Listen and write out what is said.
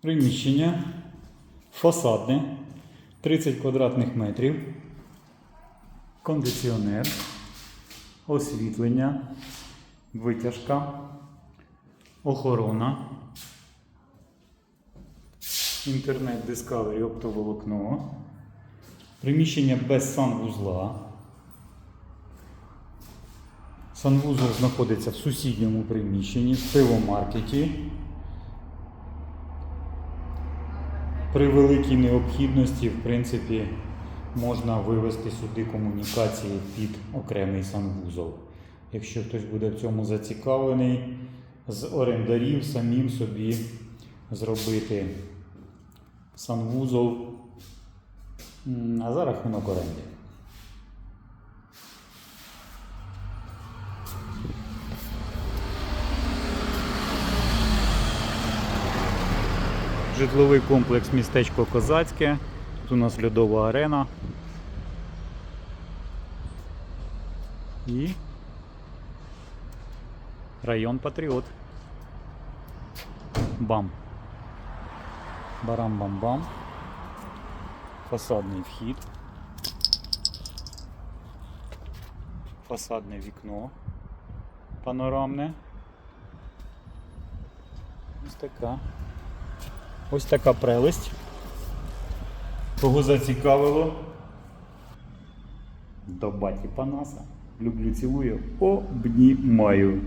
Приміщення фасадне 30 квадратних метрів, кондиціонер, освітлення, витяжка, охорона, інтернет Discovery оптоволокно, приміщення без санвузла. Санвузол знаходиться в сусідньому приміщенні в пивомаркеті. При великій необхідності, в принципі, можна вивести сюди комунікації під окремий санвузол. Якщо хтось буде в цьому зацікавлений, з орендарів самим собі зробити санвузол, а за рахунок оренди. Житловий комплекс містечко Козацьке. Тут у нас льодова арена. І район Патріот. Бам. Барам-бам-бам. Фасадний вхід. Фасадне вікно панорамне. Ось така. Ось така прелесть. Кого зацікавило? До баті Панаса. Люблю, цілую, обнімаю.